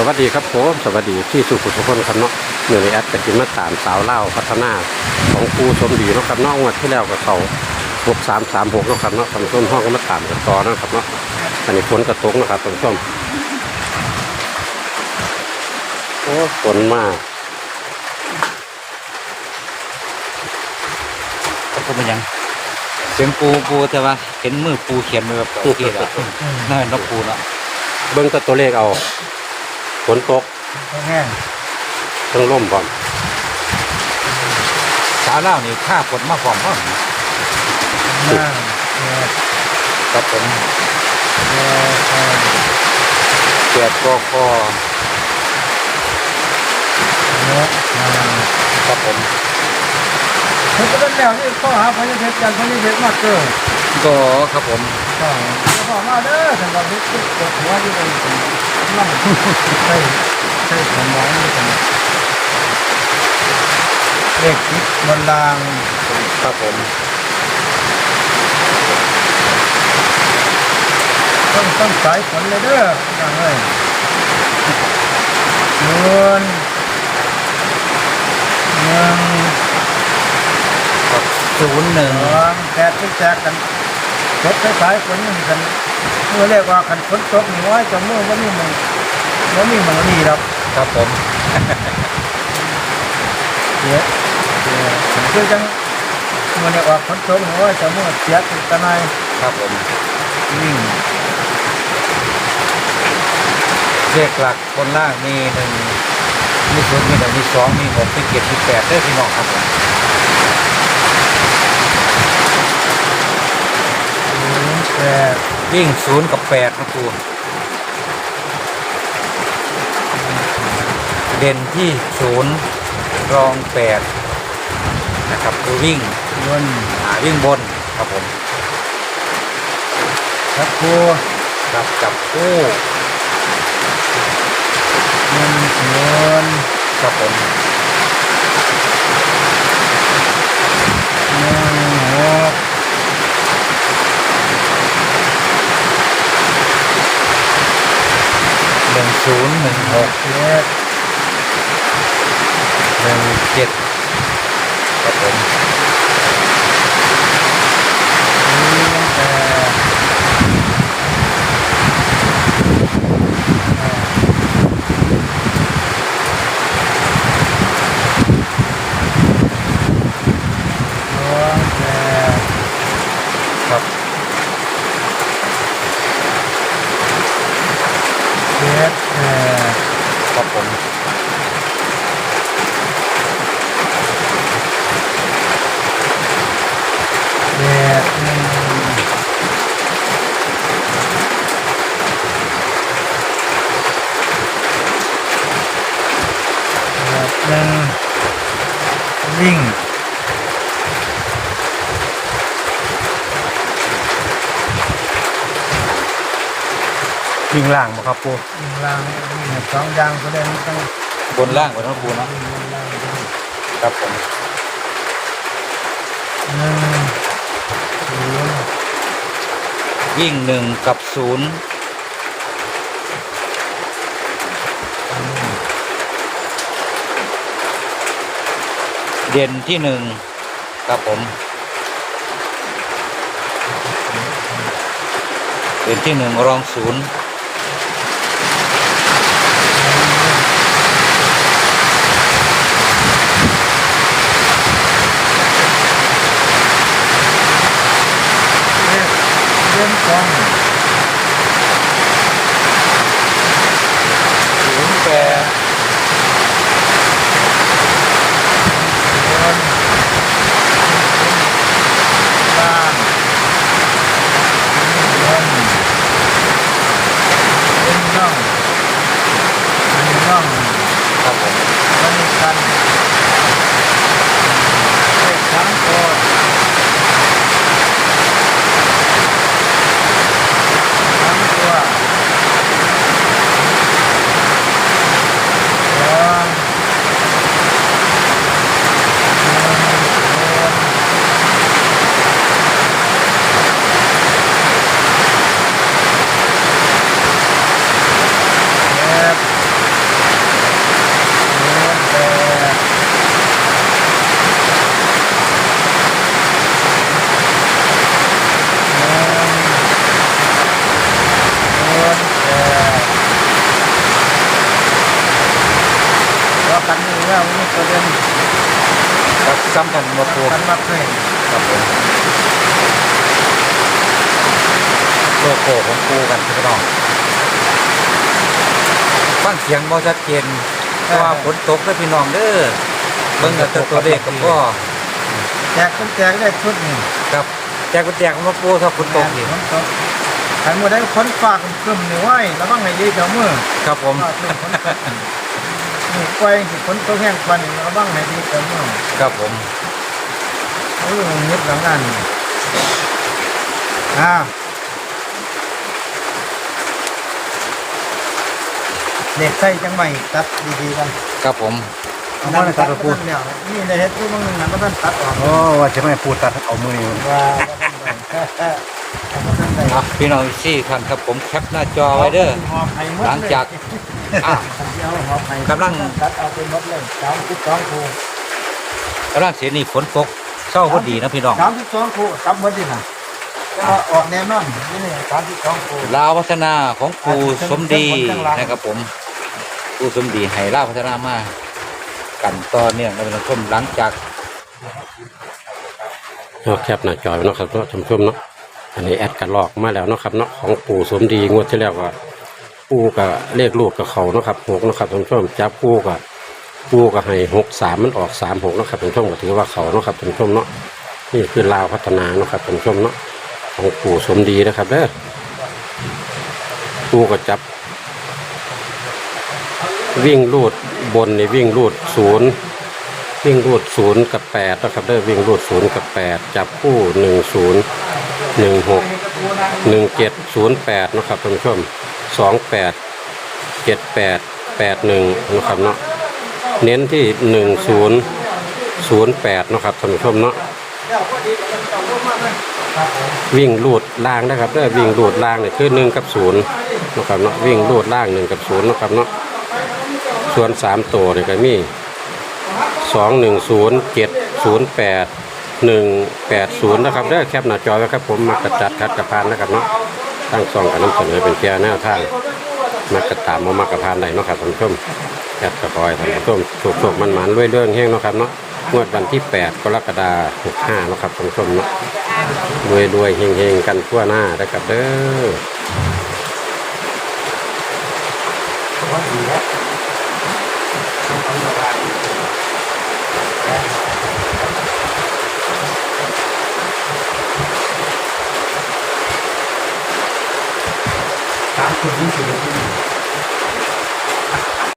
สวัสดีครับผมสวัสดีที่สุขุมสุขนครับเนาะเนื่องในแอดจะกินมาตามสาวเล่าวพัฒนาของครูสมดีเนาะครับเน้องวันที่แล้วกับเขาหกสามสามหกเนาะครับเนาะท่านผู้ชมห้องก็มาตามกันต่อเนาะครับเนาะอันนี้ฝนกระตกนะครับท่านผู้ชมโอ้ฝนมากก็เป็นหยังเสียงปูปูแต่ว่าเห็นมือปูเขียนมือแบบโอเคแล้วน่าเป็นนกปูเนาะเบิ้งแตัวตัวเลขเอา ฝนตกแห้งทั้งล่มก่อนสาวเล่าวนี่ค่าฝนมาฟอมก็น้ำเนื้อครับผมเนื้อเนื้อเกียดกคอเนื้อน้ครับผมำผมก็เป็นแล้วนี่ข้อหาพญาเพชรจันทร์พญาเพชรมาเกิด ก็ครับผมก็ขอมาเด้อสำหรับที่ปวดหัวที่เป็นนั่งใช่ใช่สมองนี่เป็นเลขคิดบนรางครับผมต้นต้นสายฝนเลยเด้ออย่งเลยเงินหนึ่งครับศูนย์หนึ่งสอแตกที่แตกกัน ตกสายฝนนี่กันเมื่อเรียกว่าคันฝนตกนี่ว่าจะเมื่อว่านี่มันว่านี่มันนี่ครับครับผมเสียเสียคือจังเมื่อเรียกว่าฝนตกนี่ว่าจะเมื่อเสียติดตะไนครับผมวิ่งเลขหลักบนล่างมีหนึ่งมีศูนย์มีหนึ่งมีสองมีหกมีเจ็ดมีแปดได้อพี่น้องครับผม ศูนย์ แปดวิ่งศูนย์กับแปดครับครูเด่นที่ศูนย์รองแปดนะครับคือวิ่งบนอ่าวิ่งบนครับผมทับคูครับจับคู่หนึ่งศูนย์ครับผม หนึ่งหก หนึ่งศู หนึ่งหกเจ็ดหนึ่งเจ็ดครับผม ศูนย์แปดสองแปด ครับ เจ็ดแปด ครับผม แปดหนึ่งแปดหนึ่งวิ่ง วิ่งล่างบ่ครับปูวิ่งล่างวิ่งสองอยางก็ได้ไม่ต้องบนล่างบนน้องปูเนาะวิ่งล่างครับผมหนึ่งศูนย์วิ่งหนึ่งกับศูนย์เด่นที่หนึ่งครับผม เด่นที่หนึ่งรองศูนย์ เล่นกอง ศูนย์แปด บนล่างบน แล้วนี่ตัวเด่น ครับ ซ้ำกันมาปูกันมากเลยครับผมโลโก้ของปูกันพี่น้องฟังเสียงบ่ชัดเจนเพราะว่าฝนตกเด้อพี่น้องเด้อเบิ่งกับตัวเลขกับพ่อแจกคนแจกได้ชุดนี่ครับแจกกุญแจของหลวงปู่ถ้าฝนตกอีกฝนตกใครมได้ค้นฝากครึมหนี่ไว้ระวังให้ดีเจ้ามือครับผม ฝากครึ้มฝนตกนี่ไฟสิฝนตกแห้งควันระวังให้ดีเจ้ามือครับผมเออยึดหลังงานอ่าเด็กใส่จังใหม่ตัดดีๆกันครับผมเอามาตัดปูเนี่ยนี่ในเฮ็ดผู้บางหนึ่งนั้นก็ต้องตัดออกโอ้ว่าจะไม่พูดตัดเอามือนี่ว่าว่าท่านใดอะพี่น้องซี่ท่านครับผมแคปหน้าจอไว้เด้อหอบไผ่มดหลังจาก อะเดียวหอบไผ่กำลัง ตัดเอาไปหมดเลยสามสิบสองคูกำลังเสียนี่ฝนตกเศร้าพอดีนะพี่น้องสามสิบสองคูกลับหมดดินะก็ออกแน่นอนนี่นี่สามสิบสองคูลาวพัฒนาของครูสมดีนะครับผมครูสมดีให้ลาวพัฒนามากันต่อเนื่องในวันชมหลังจากเอาแคปหน้าจอไว้เนาะครับเนาะชมชมเนาะอันนี้แอดกันลอกมาแล้วเนาะครับเนาะของปู่สมดีงวดที่แล้วก็ ปูกับเลขลูกกับเขาเนาะครับหกเนาะครับชมชมจับปูกับปู่ก็ให้หกสามมันออกสามหกเนาะครับชมชมก็ถือว่าเขาเนาะครับชมชมเนาะนี่คือลาวพัฒนานะครับชมชมเนาะของปู่สมดีนะครับเด้อปู่ก็จับ วิ่งรูดบนในวิ่งรูดศูนย์วิ่งรูดศูนย์กับแปดนะครับได้วิ่งรูดศูนย์กับแปดจับคู่หนึ่งศูนย์หนึ่งหกหนึ่งเจ็ดศูนย์แปดนะครับท่านผู้ชม สองแปดเจ็ดแปดแปดหนึ่งนะครับเนาะเน้นที่หนึ่งศูนย์ศูนย์แปดนะครับท่านผู้ชมเนาะวิ่งรูดล่างนะครับได้วิ่งรูดล่างเนี่ยคือหนึ่งกับศูนย์นะครับเนาะวิ่งรูดล่างหนึ่งกับศูนย์นะครับเนาะส่วนสามตัวเนี่ยก็มีสองหนึ่งศูนย์เจ็ดศูนย์แปดหนึ่งแปดศูนย์นะครับเด้แคปหน้าจอไว้ครับผมมากระจัดคัดกระพานนะครับเนาะ ตั้งซองกับน้ำเสนอเป็นแก่แนวทางมากระตามมามากระพานใดนเนาะครับท่านผู้ชมแคปกระปอยท่านผู้ชมสุกสุกมันมันรวยเรื่องแห้งเนาะครับเนาะงวดวันที่ 8 กรกฎาคม65เนาะครับท่านผู้ชมเนาะรวยรวยเฮงเฮงกันทั่วหน้านะครับเด้อ pergunta